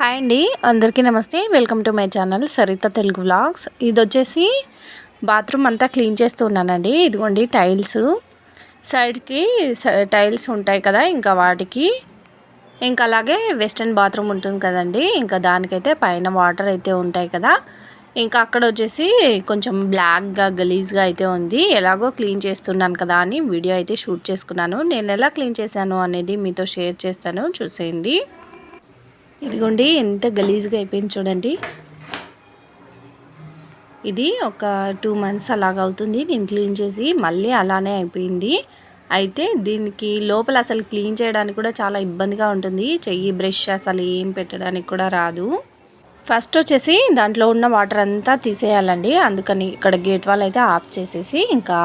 Hi అండి. అందరికీ నమస్తే. Welcome to my channel Saritha Telugu vlogs. ఇది వచ్చేసి బాత్రూమ్ అంతా క్లీన్ చేస్తున్నానండి. ఇదిగోండి టైల్స్. సైడ్కి టైల్స్ ఉంటాయి కదా ఇంకా వాటికి. ఇంకా అలాగే వెస్ట్రన్ బాత్రూమ్ ఉంటుంది కదండి. ఇంకా దానికైతే పైన వాటర్ అయితే ఉంటాయి కదా. ఇంకా అక్కడ వచ్చేసి కొంచెం బ్లాక్గా గలీజ్గా అయితే ఉంది. ఎలాగో క్లీన్ చేస్తున్నాను కదా అని వీడియో అయితే షూట్ చేసుకున్నాను. నేను ఎలా క్లీన్ చేశాను అనేది మీతో షేర్ చేస్తాను. చూసేయండి. ఇదిగోండి ఎంత గలీజ్గా అయిపోయింది చూడండి. ఇది ఒక టూ మంత్స్ అలాగ అవుతుంది నేను క్లీన్ చేసి మళ్ళీ అలానే అయిపోయింది. అయితే దీనికి లోపల అసలు క్లీన్ చేయడానికి కూడా చాలా ఇబ్బందిగా ఉంటుంది చెయ్యి బ్రష్ అసలు ఏం పెట్టడానికి కూడా రాదు. ఫస్ట్ వచ్చేసి దాంట్లో ఉన్న వాటర్ అంతా తీసేయాలండి అందుకని ఇక్కడ గేట్ వాల్ అయితే ఆఫ్ చేసేసి ఇంకా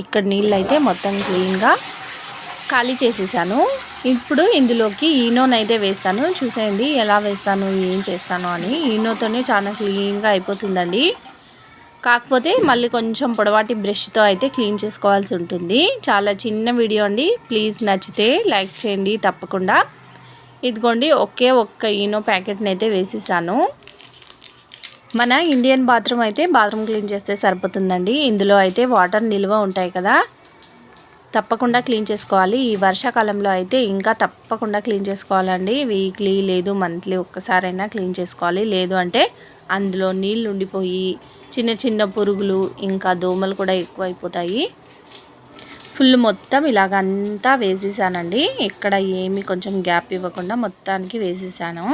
ఇక్కడ నీళ్ళు అయితే మొత్తం క్లీన్గా ఖాళీ చేసేసాను. ఇప్పుడు ఇందులోకి ఈనోని అయితే వేస్తాను. చూసేయండి ఎలా వేస్తాను ఏం చేస్తాను అని. ఈనోతోనే చాలా క్లీన్గా అయిపోతుందండి. కాకపోతే మళ్ళీ కొంచెం పొడవాటి బ్రష్తో అయితే క్లీన్ చేసుకోవాల్సి ఉంటుంది. చాలా చిన్న వీడియో అండి. ప్లీజ్ నచ్చితే లైక్ చేయండి తప్పకుండా. ఇదిగోండి ఒకే ఒక్క ఈనో ప్యాకెట్ని అయితే వేసేసాను. మన ఇండియన్ బాత్రూమ్ అయితే బాత్రూమ్ క్లీన్ చేస్తే సరిపోతుందండి. ఇందులో అయితే వాటర్ నిల్వ ఉంటాయి కదా. తప్పకుండా క్లీన్ చేసుకోవాలి. ఈ వర్షాకాలంలో అయితే ఇంకా తప్పకుండా క్లీన్ చేసుకోవాలండి. వీక్లీ లేదు మంత్లీ ఒక్కసారైనా క్లీన్ చేసుకోవాలి. లేదు అంటే అందులో నీళ్ళు ఉండిపోయి చిన్న చిన్న పురుగులు ఇంకా దోమలు కూడా ఎక్కువైపోతాయి. ఫుల్ మొత్తం ఇలాగంతా వేసేసానండి. ఇక్కడ ఏమి కొంచెం గ్యాప్ ఇవ్వకుండా మొత్తానికి వేసేసాను.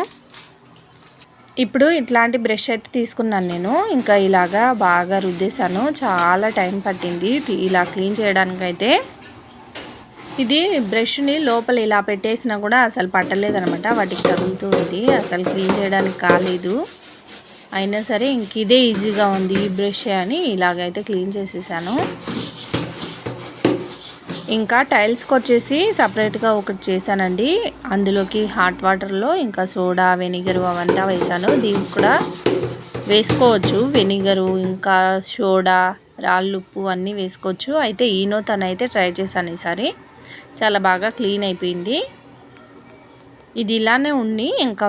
ఇప్పుడు ఇట్లాంటి బ్రష్ అయితే తీసుకున్నాను నేను. ఇంకా ఇలాగా బాగా రుద్దేశాను. చాలా టైం పట్టింది. ఇలా క్లీన్ చేయడానికైతే. ఇది బ్రష్ని లోపల ఇలా పెట్టేసినా కూడా అసలు పట్టలేదనమాట వాటికి తగులుతూ ఉంది. అసలు క్లీన్ చేయడానికి కాలేదు. అయినా సరే ఇంక ఇదే ఈజీగా ఉంది ఈ బ్రష్ అని ఇలాగైతే క్లీన్ చేసేసాను. ఇంకా టైల్స్కి వచ్చేసి సపరేట్గా ఒకటి చేశానండి. అందులోకి హాట్ వాటర్లో ఇంకా సోడా వెనిగర్ అవంతా వేసాను దీనికి కూడా వేసుకోవచ్చు. వెనిగరు ఇంకా సోడా రాళ్ళు ఉప్పు అన్నీ వేసుకోవచ్చు. అయితే ఈనో తనైతే ట్రై చేశాను ఈసారి. చాలా బాగా క్లీన్ అయిపోయింది. ఇది ఇలానే ఉండి ఇంకా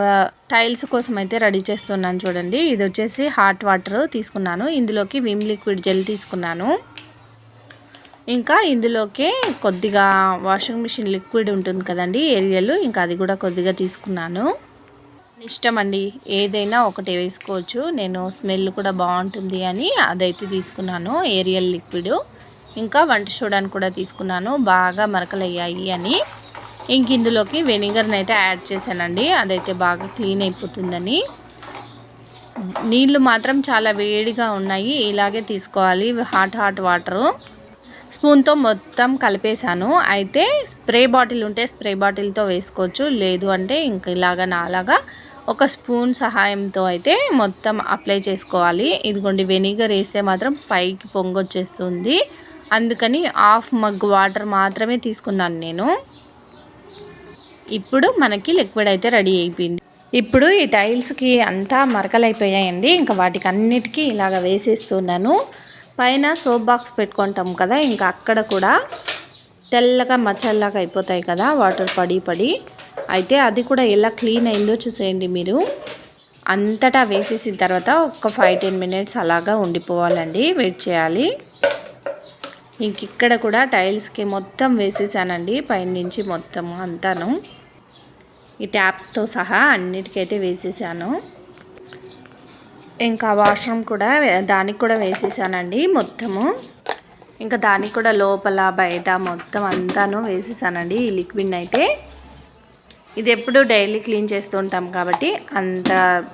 టైల్స్ కోసం అయితే రెడీ చేస్తున్నాను చూడండి. ఇది వచ్చేసి హాట్ వాటర్ తీసుకున్నాను. ఇందులోకి విమ్ లిక్విడ్ జెల్ తీసుకున్నాను. ఇంకా ఇందులోకి కొద్దిగా వాషింగ్ మిషన్ లిక్విడ్ ఉంటుంది కదండి ఏరియల్. ఇంకా అది కూడా కొద్దిగా తీసుకున్నాను. ఇష్టం అండి. ఏదైనా ఒకటి వేసుకోవచ్చు. నేను స్మెల్ కూడా బాగుంటుంది అని అదైతే తీసుకున్నాను ఏరియల్ లిక్విడ్. ఇంకా వంట చూడడానికి కూడా తీసుకున్నాను. బాగా మరకలు అయ్యాయి అని. ఇంక ఇందులోకి వెనిగర్ని అయితే యాడ్ చేశానండి. అదైతే బాగా క్లీన్ అయిపోతుందని. నీళ్ళు మాత్రం చాలా వేడిగా ఉన్నాయి. ఇలాగే తీసుకోవాలి. Hot hot water. స్పూన్తో మొత్తం కలిపేశాను. అయితే స్ప్రే బాటిల్ ఉంటే స్ప్రే బాటిల్తో వేసుకోవచ్చు. లేదు అంటే ఇంక ఇలాగా నాలాగా ఒక స్పూన్ సహాయంతో అయితే మొత్తం అప్లై చేసుకోవాలి. ఇదిగోండి వెనిగర్ వేస్తే మాత్రం పైకి పొంగొచ్చేస్తుంది. అందుకని హాఫ్ మగ్ వాటర్ మాత్రమే తీసుకున్నాను నేను. ఇప్పుడు మనకి లిక్విడ్ అయితే రెడీ అయిపోయింది. ఇప్పుడు ఈ టైల్స్కి అంతా మరకలైపోయాయండి. ఇంకా వాటికి అన్నిటికీ ఇలాగ వేసేస్తున్నాను. పైన సోప్ బాక్స్ పెట్టుకుంటాం కదా ఇంకా అక్కడ కూడా తెల్లగా మచ్చల్లాగా అయిపోతాయి కదా వాటర్ పడి పడి. అయితే అది కూడా ఎలా క్లీన్ అయిందో చూసేయండి మీరు. అంతటా వేసేసిన తర్వాత ఒక ఫైవ్ టెన్ మినిట్స్ అలాగా ఉండిపోవాలండి వెయిట్ చేయాలి. ఇంక ఇక్కడ కూడా టైల్స్కి మొత్తం వేసేసానండి పైనుంచి మొత్తం అంతాను. ఈ ట్యాప్తో సహా అన్నిటికైతే వేసేసాను. ఇంకా వాష్రూమ్ కూడా దానికి కూడా వేసేసానండి మొత్తము. ఇంకా దానికి కూడా లోపల బయట మొత్తం అంతాను వేసేసానండి ఈ లిక్విడ్ అయితే. ఇది ఎప్పుడు డైలీ క్లీన్ చేస్తూ ఉంటాం కాబట్టి అంత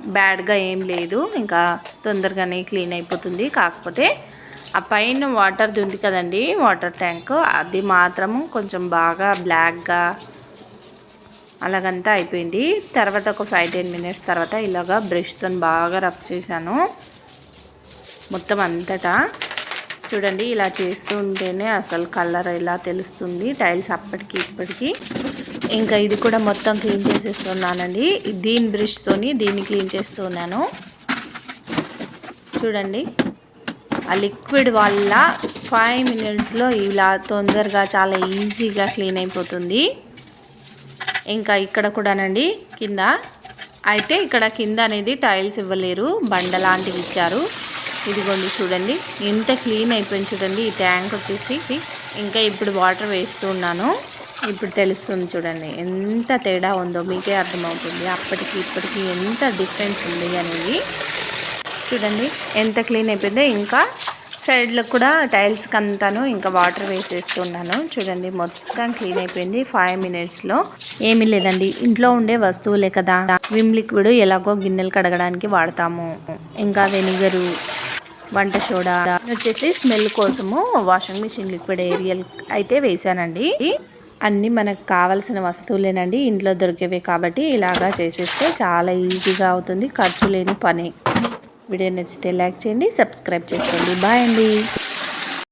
బ్యాడ్గా ఏం లేదు. ఇంకా తొందరగానే క్లీన్ అయిపోతుంది. కాకపోతే ఆ పైన వాటర్ ఉంది కదండి వాటర్ ట్యాంక్. అది మాత్రము కొంచెం బాగా బ్లాక్గా అలాగంతా అయిపోయింది. తర్వాత ఒక ఫైవ్ టెన్ మినిట్స్ తర్వాత ఇలాగా బ్రష్తో బాగా రబ్ చేశాను. మొత్తం అంతటా. చూడండి ఇలా చేస్తూ ఉంటేనే అసలు కలర్ ఎలా తెలుస్తుంది టైల్స్ అప్పటికి ఇప్పటికి. ఇంకా ఇది కూడా మొత్తం క్లీన్ చేసేస్తున్నానండి. దీని బ్రష్తోని దీన్ని క్లీన్ చేస్తున్నాను చూడండి. ఆ లిక్విడ్ వల్ల ఫైవ్ మినిట్స్లో ఇలా తొందరగా చాలా ఈజీగా క్లీన్ అయిపోతుంది. ఇంకా ఇక్కడ కూడానండి కింద. అయితే ఇక్కడ కింద అనేది టైల్స్ ఇవ్వలేరు బండ లాంటివి ఇచ్చారు. ఇదిగోండి చూడండి ఎంత క్లీన్ అయిపోయింది చూడండి ఈ ట్యాంక్ వచ్చేసి. ఇంకా ఇప్పుడు వాటర్ వేస్తూ ఉన్నాను. ఇప్పుడు తెలుస్తుంది చూడండి ఎంత తేడా ఉందో మీకే అర్థమవుతుంది. అప్పటికి ఇప్పటికి ఎంత డిఫరెన్స్ ఉంది అనేది. చూడండి ఎంత క్లీన్ అయిపోయిందో. ఇంకా సైడ్లో కూడా టైల్స్కి అంతాను ఇంకా వాటర్ వేసేస్తున్నాను. చూడండి మొత్తం క్లీన్ అయిపోయింది ఫైవ్ మినిట్స్లో ఏమీ లేదండి ఇంట్లో ఉండే వస్తువులే కదా. విమ్ లిక్విడ్ ఎలాగో గిన్నెలు కడగడానికి వాడతాము. ఇంకా వెనిగరు వంట సోడా. వచ్చేసి స్మెల్ కోసము వాషింగ్ మిషన్ లిక్విడ్ ఏరియల్ అయితే వేసానండి అన్నీ మనకు కావాల్సిన వస్తువులేనండి ఇంట్లో దొరికేవి కాబట్టి ఇలాగా చేసేస్తే చాలా ఈజీగా అవుతుంది ఖర్చు లేని పని. వీడియో నచ్చితే లైక్ చేయండి సబ్స్క్రైబ్ చేసుకోండి. బాయ్ అండి.